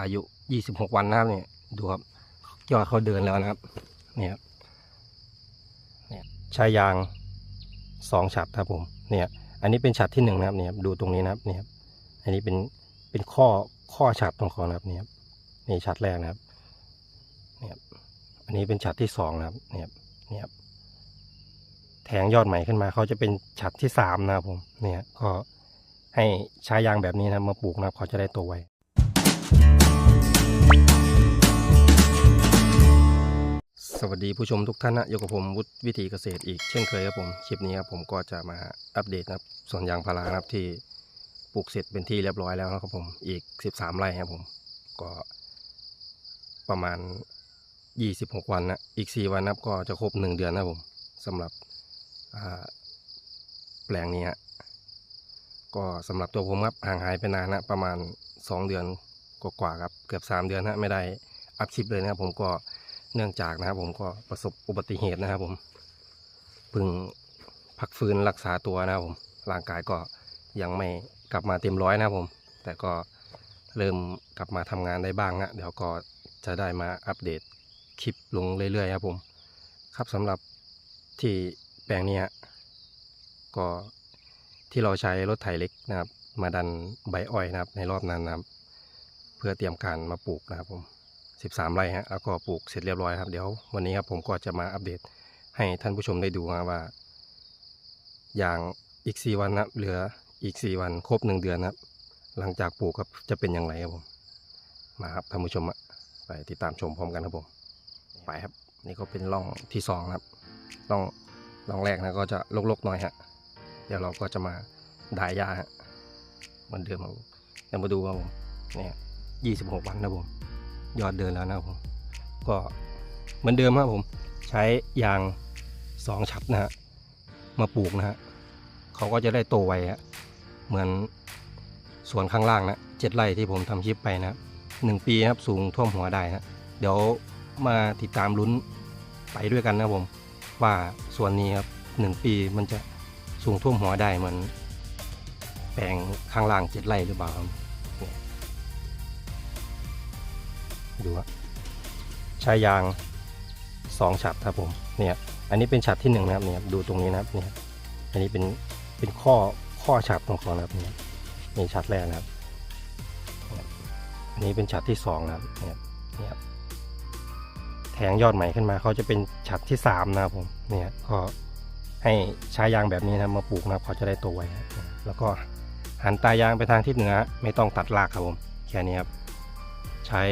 อายุ 26 วันนะครับเนี่ยดูครับยอดเขาเดินแล้วนะครับเนี่ยครับเนี่ยใช้ยางสองฉัดครับผมเนี่ยอันนี้เป็นฉัดที่หนึ่งนะครับเนี่ยครับดูตรงนี้นะครับเนี่ยครับอันนี้เป็นเป็นข้อข้อฉัดของเขานะครับเนี่ยครับนี่ฉัดแรกนะครับเนี่ยครับอันนี้เป็นฉัดที่สองนะครับเนี่ยครับเนี่ยครับแทงยอดใหม่ขึ้นมาเขาจะเป็นฉัดที่สามนะครับผมเนี่ยก็ให้ใช้ยางแบบนี้นะมาปลูกนะครับเขาจะได้โตไว สวัสดีผู้ชมทุกท่านนะอยู่กับผมวุฒิวิถีเกษตรอีกเช่นเคยครับผมคลิปนี้ครับผมก็จะมาอัปเดตนะครับส่วนยางพารานะครับที่ปลูกเสร็จเป็นที่เรียบร้อยแล้วนะครับผมอีก 13 ไร่ครับผมก็ประมาณ 26 วันนะอีก 4 วันนะครับก็จะครบ 1 เดือนนะครับผมสำหรับแปลงนี้ฮะก็สำหรับตัวผมครับห่างหายไปนานนะประมาณ 2 เดือนกว่าๆครับเกือบ 3 เดือนฮะไม่ได้อัพคลิปเลยนะครับผมก็ เนื่องจากนะครับผมก็ประสบอุบัติเหตุนะครับผมเพิ่งพักฟื้นรักษาตัวนะครับผมร่างกายก็ยังไม่กลับมาเต็มร้อยนะครับผม แต่ก็เริ่มกลับมาทำงานได้บ้างนะเดี๋ยวก็จะได้มาอัปเดตคลิปลงเรื่อยๆครับผม ครับสำหรับที่แปลงนี้ก็ที่เราใช้รถไถเล็กนะครับ มาดันใบอ้อยนะครับในรอบนั้นนะครับ เพื่อเตรียมการมาปลูกนะครับผม 13 ไร่ฮะแล้วก็ปลูกเสร็จเรียบร้อยครับ เดี๋ยววันนี้ครับผมก็จะมาอัปเดตให้ท่านผู้ชมได้ดูนะว่า อย่างอีก 4 วันนะเหลืออีก 4 วันครบ 1 เดือนนะครับ หลังจากปลูกครับจะเป็นอย่างไรครับผม มาครับท่านผู้ชมไปติดตามชมพร้อมกันครับผม ไปครับ นี่ก็เป็นร่องที่สองครับร่องร่องแรกนะก็จะลกๆหน่อยฮะ เดี๋ยวเราก็จะมาดายหญ้าฮะเหมือนเดิมครับเดี๋ยวมาดูครับผมเนี่ย26 วันนะผม ยอดเดินแล้วนะครับผมก็เหมือนเดิมครับผม ใช้ยางสองฉัดนะฮะมาปลูกนะฮะเขาก็จะได้โตไวฮะเหมือนสวนข้างล่างนะเจ็ดไร่ที่ผมทำคลิปไปนะหนึ่งปีครับสูงท่วมหัวได้ฮะเดี๋ยวมาติดตามลุ้นไปด้วยกันนะผม ว่าส่วนนี้ครับหนึ่งปีมันจะสูงท่วมหัวได้เหมือนแปลงข้างล่างเจ็ดไร่หรือเปล่าครับ ดูอะใช้ยางสองฉัดครับผมเนี่ยอันนี้เป็นฉัดที่หนึ่งนะครับเนี่ยดูตรงนี้นะครับเนี่ยอันนี้เป็นเป็นข้อข้อฉัดของเขานะครับเนี่ยนี่ฉัดแรกนะครับอันนี้เป็นฉัดที่สองนะครับเนี่ยเนี่ยแทงยอดใหม่ขึ้นมาเขาจะเป็นฉัดที่สามนะครับผมเนี่ยก็ให้ใช้ยางแบบนี้นะมาปลูกนะเขาจะได้โตไวนะแล้วก็หันตายางไปทางทิศเหนือไม่ต้องตัดรากครับผมแค่นี้ครับใช้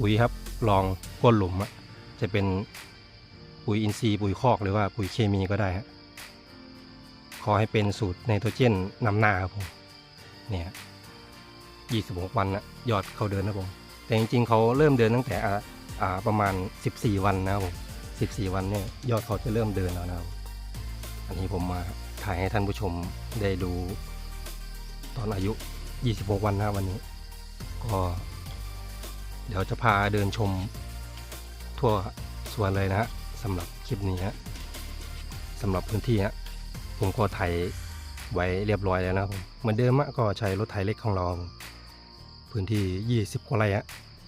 ปุ๋ยครับลองก้นหลุมอะจะเป็นปุ๋ยอินทรีย์ปุ๋ยคอกหรือว่าปุ๋ยเคมีก็ได้ฮะขอให้เป็นสูตรไนโตรเจนนำหน้าครับผมเนี่ยยี่สิบหกวันนะยอดเขาเดินนะผม แต่จริงๆเขาเริ่มเดินตั้งแต่อ่าประมาณ 14 วันนะครับผม14 วันเนี่ยยอดเขาจะเริ่มเดินแล้วนะครับอันนี้ผมมาถ่ายให้ท่านผู้ชมได้ดูตอนอายุ 26 วันนะวันนี้ ก็ เดี๋ยวจะพาเดินชมทั่วสวนเลยนะฮะสำหรับคลิปนี้ฮะสำหรับพื้นที่ฮะผมก็ไถไว้เรียบร้อยแล้วนะครับผมเหมือนเดิมอะก็ใช้รถไถเล็กของเรา พื้นที่ 20กว่าไร่ฮะ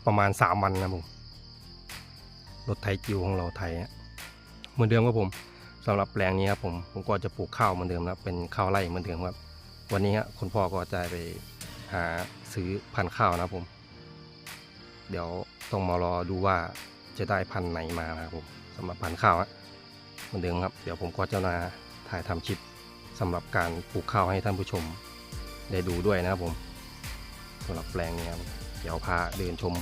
ประมาณ 3 วันนะผมรถไถจิวของเราไถฮะเหมือนเดิมครับผมสำหรับแปลงนี้ครับผมผมก็จะปลูกข้าวเหมือนเดิมนะเป็นข้าวไร่เหมือนเดิมครับ วันนี้ฮะคุณพ่อก็จะไปหาซื้อพันธุ์ข้าวนะผม เดี๋ยวต้องมารอดูว่าจะได้พันธุ์ไหนมานะครับผมสำหรับพันธุ์ข้าวฮะเหมือนเดิมครับเดี๋ยวผมก็จะมาถ่ายทำคลิปสำหรับการปลูกข้าวให้ท่านผู้ชมได้ดูด้วยนะครับผมสำหรับแปลงนี้ครับเดี๋ยวพาเดินชม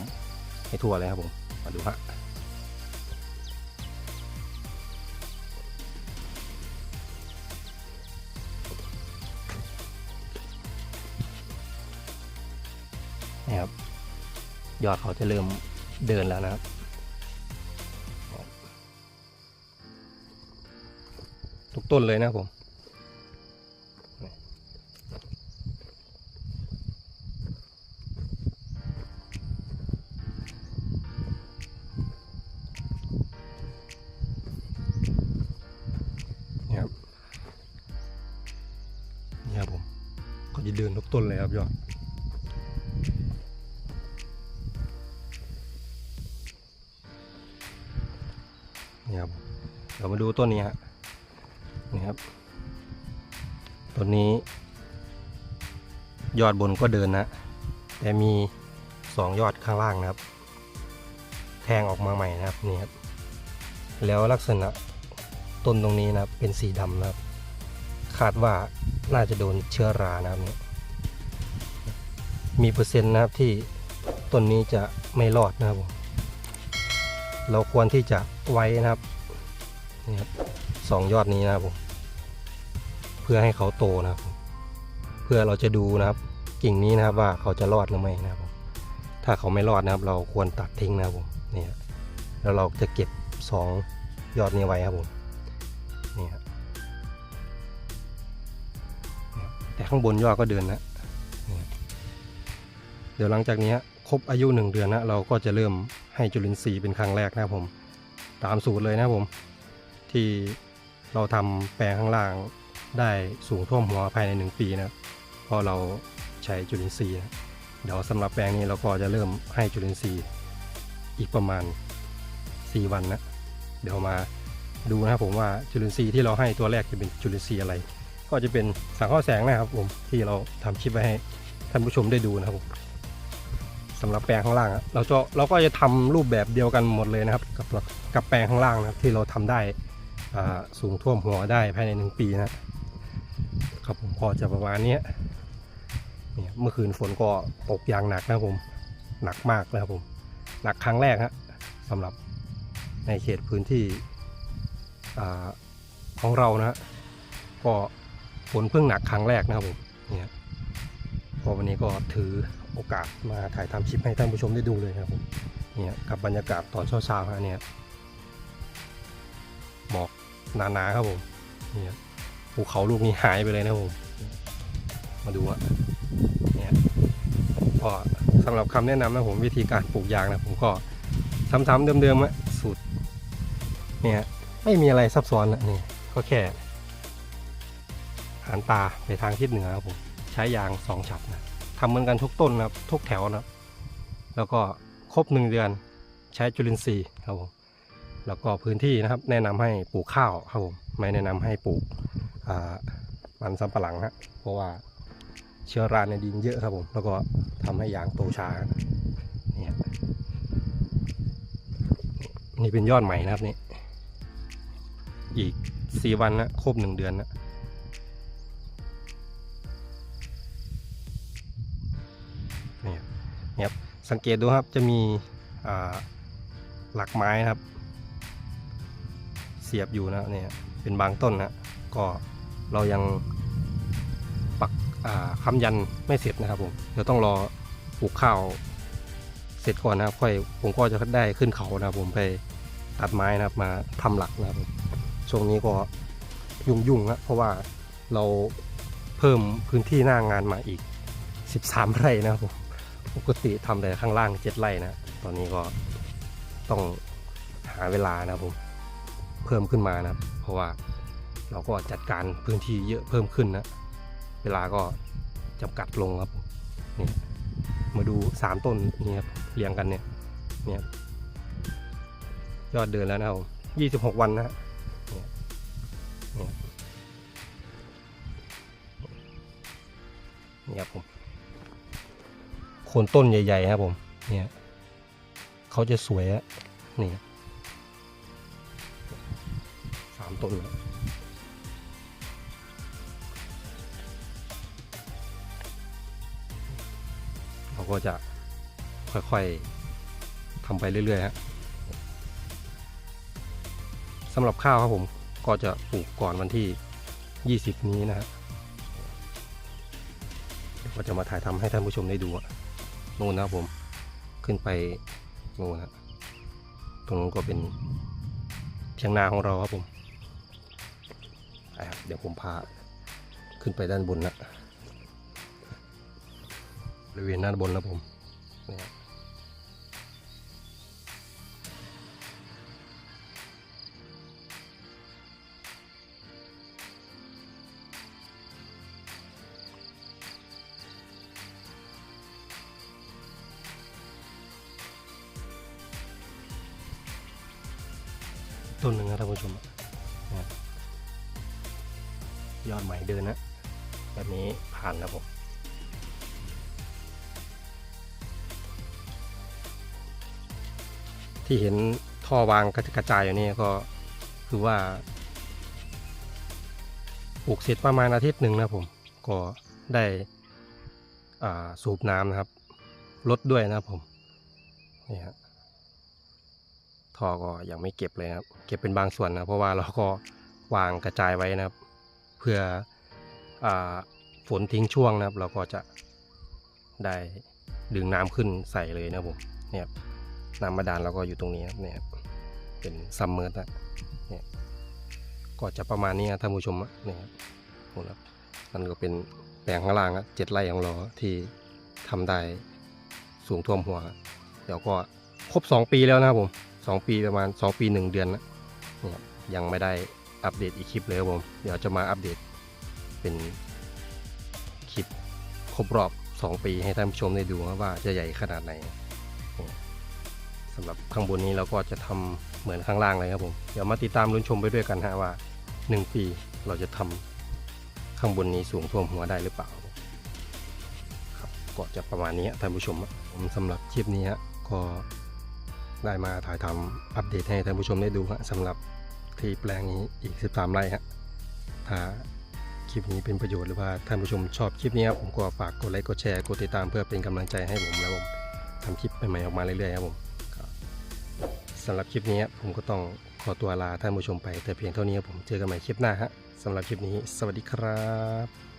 ให้ทั่วเลยครับผมมาดูฮะนี่ครับ ยอดเขาจะเริ่มเดินแล้วนะครับทุกต้นเลยนะผมนี่ครับนี่ครับผมเขาจะเดินทุกต้นเลยครับยอด เรามาดูต้นนี้ฮะนี่ครับต้นนี้ ยอดบนก็เดินนะ แต่มีสองยอดข้างล่างนะครับ แทงออกมาใหม่นะครับนี่ครับแล้วลักษณะต้นตรงนี้นะครับเป็นสีดำนะครับ คาดว่าน่าจะโดนเชื้อรานะครับมีเปอร์เซ็นต์นะครับที่ต้นนี้จะไม่รอดนะครับผมเราควรที่จะไว้นะครับ นี่ครับสองยอดนี้นะครับผมเพื่อให้เขาโตนะครับเพื่อเราจะดูนะครับ กิ่งนี้นะครับว่าเขาจะรอดหรือไม่นะครับผมถ้าเขาไม่รอดนะครับ เราควรตัดทิ้งนะครับผมนี่ฮะแล้วเราจะเก็บสองยอดนี้ไว้ครับผมนี่ครับแต่ข้างบนยอดก็เดินนะนี่ฮะเดี๋ยวหลังจากนี้ครบอายุหนึ่งเดือนนะเราก็จะเริ่มให้จุลินทรีย์เป็นครั้งแรกนะครับผม ตามสูตรเลยนะครับผม ที่เราทำแปลงข้างล่างได้สูงท่วมหัวภายในหนึ่งปีนะเพราะเราใช้จุลินทรีย์นะเดี๋ยวสำหรับแปลงนี้เราก็จะเริ่มให้จุลินทรีย์อีกประมาณ 4 วันนะเดี๋ยวมาดูนะครับผมว่าจุลินทรีย์ที่เราให้ตัวแรกจะเป็นจุลินทรีย์อะไร ก็จะเป็นสังเคราะห์แสงนะครับผมที่เราทำคลิปไว้ให้ท่านผู้ชมได้ดูนะครับผมสำหรับแปลงข้างล่างเราจะเราก็จะทำรูปแบบเดียวกันหมดเลยนะครับ กับกับแปลงข้างล่างนะครับที่เราทำได้ สูงท่วมหัวได้ภายในหนึ่งปีนะครับผมพอจะประมาณนี้เนี่ยเมื่อคืนฝนก็ตกอย่างหนักนะครับผมหนักมากเลยครับผมหนักครั้งแรกฮะสำหรับในเขตพื้นที่อของเรานะฮะก็ฝนเพิ่งหนักครั้งแรกนะครับผมเนี่ยพอวันนี้ก็ถือโอกาสมาถ่ายทำคลิปให้ท่านผู้ชมได้ดูเลยนะครับผมเนี่ยกับบรรยากาศตอนเช้าๆฮะเนี่ย หมอกหนาๆครับผมเนี่ยภูเขาลูกนี้หายไปเลยนะผมมาดูอะเนี่ยก็สำหรับคำแนะนำนะผมวิธีการปลูกยางนะผมก็ซ้ำๆเดิมๆอะสูตรเนี่ยไม่มีอะไรซับซ้อนนะนี่ก็แค่หันตาไปทางทิศเหนือครับผมใช้ยางสองฉับนะทำเหมือนกันทุกต้นนะครับทุกแถวนะครับแล้วก็ครบหนึ่งเดือนใช้จุลินทรีย์ครับผม แล้วก็พื้นที่นะครับ แนะนำให้ปลูกข้าวครับผมไม่แนะนำให้ปลูกมันสำปะหลังฮะเพราะว่าเชื้อราในดินเยอะครับผมแล้วก็ทำให้ยางโตช้าเนี่ยนี่เป็นยอดใหม่นะครับนี่อีกสี่วันนะครบหนึ่งเดือนนะนี่ครับเนี่ยสังเกตดูครับจะมีหลักไม้นะครับ เสียบอยู่นะเนี่ยเป็นบางต้นนะก็เรายังปักอ่าค้ำยันไม่เสร็จนะครับผมเดี๋ยวต้องรอปลูกข้าวเสร็จก่อนนะครับค่อยผมก็จะได้ขึ้นเขานะครับผมไปตัดไม้นะครับมาทำหลักนะครับช่วงนี้ก็ยุ่งๆนะเพราะว่าเราเพิ่มพื้นที่หน้างานมาอีก 13 ไร่นะครับผมปกติทำแต่ข้างล่าง 7 ไร่นะ ตอนนี้ก็ต้องหาเวลานะครับผม เพิ่มขึ้นมานะครับ เพราะว่าเราก็จัดการพื้นที่เยอะเพิ่มขึ้นนะ เวลาก็จำกัดลงครับนี่มาดูสามต้นนี่ครับเรียงกันเนี่ยเนี่ยยอดเดือนแล้วนะครับยี่สิบหกวันนะฮะเนี่ยเนี่ยนี่ครับผมโคนต้นใหญ่ๆครับผมเนี่ยเขาจะสวยอะนี่ สามต้นเราก็จะค่อยๆทำไปเรื่อยๆฮะสำหรับข้าวครับผมก็จะปลูกก่อนวันที่ 20 นี้นะฮะเดี๋ยวก็จะมาถ่ายทำให้ท่านผู้ชมได้ดูอะนู่นนะครับผมขึ้นไปนู่นนะตรงนู้นก็เป็นเพียงนาของเราครับผม ดี๋ยวผมพาขึ้นไปด้านบนนะบริเวณด้านบนนะผมนี่ต้นหนึ่งนะท่านผู้ชมนะ ยอดใหม่เดินนะ แบบนี้ผ่านแล้วผมที่เห็นท่อวางกระจายอยู่นี่ก็คือว่าปลูกเสร็จประมาณอาทิตย์หนึ่งนะผมก็ได้สูบน้ำนะครับลดด้วยนะผมนี่ฮะท่อก็ยังไม่เก็บเลยนะครับ เก็บเป็นบางส่วนนะเพราะว่าเราก็วางกระจายไว้นะครับ เพื่ออฝนทิ้งช่วงนะครับ เราก็จะได้ดึงน้ำขึ้นใส่เลยนะผมเนี่ยน้ำบาดาลเราก็อยู่ตรงนี้ครับเนี่ยครับเป็นซัมเมอร์นะเนี่ยก็จะประมาณนี้นะท่านผู้ชมอะเนี่ยครับโอ้แล้วนั่นก็เป็นแปลงข้างล่างเจ็ดไร่ของเราที่ทำได้สูงท่วมหัว เดี๋ยวก็ครบ 2 ปีแล้วนะครับผม 2 ปีประมาณ 2 ปี 1 เดือนนะเนี่ยยังไม่ได้ อัปเดตอีกคลิปเลยครับผม เดี๋ยวจะมาอัปเดตเป็นคลิปครบรอบ 2 ปีให้ท่านผู้ชมได้ดูว่าจะใหญ่ขนาดไหนสำหรับข้างบนนี้เราก็จะทำเหมือนข้างล่างเลยครับผม เดี๋ยวมาติดตามลุ้นชมไปด้วยกันฮะว่า 1 ปีเราจะทำข้างบนนี้สูงท่วมหัวได้หรือเปล่าครับก็จะประมาณนี้ท่านผู้ชมผมสำหรับคลิปนี้ก็ได้มาถ่ายทำอัปเดตให้ท่านผู้ชมได้ดูฮะสำหรับ ที่แปลงนี้อีก 13 ไร่ฮะถ้าคลิปนี้เป็นประโยชน์หรือว่าท่านผู้ชมชอบคลิปนี้ครับผมก็ฝากกดไลค์กดแชร์กดติดตามเพื่อเป็นกำลังใจให้ผมแล้วผมทำคลิปใหม่ๆออกมาเรื่อยๆครับผมสำหรับคลิปนี้ผมก็ต้องขอตัวลาท่านผู้ชมไปแต่เพียงเท่านี้ครับผมเจอกันใหม่คลิปหน้าฮะสำหรับคลิปนี้ สวัสดีครับ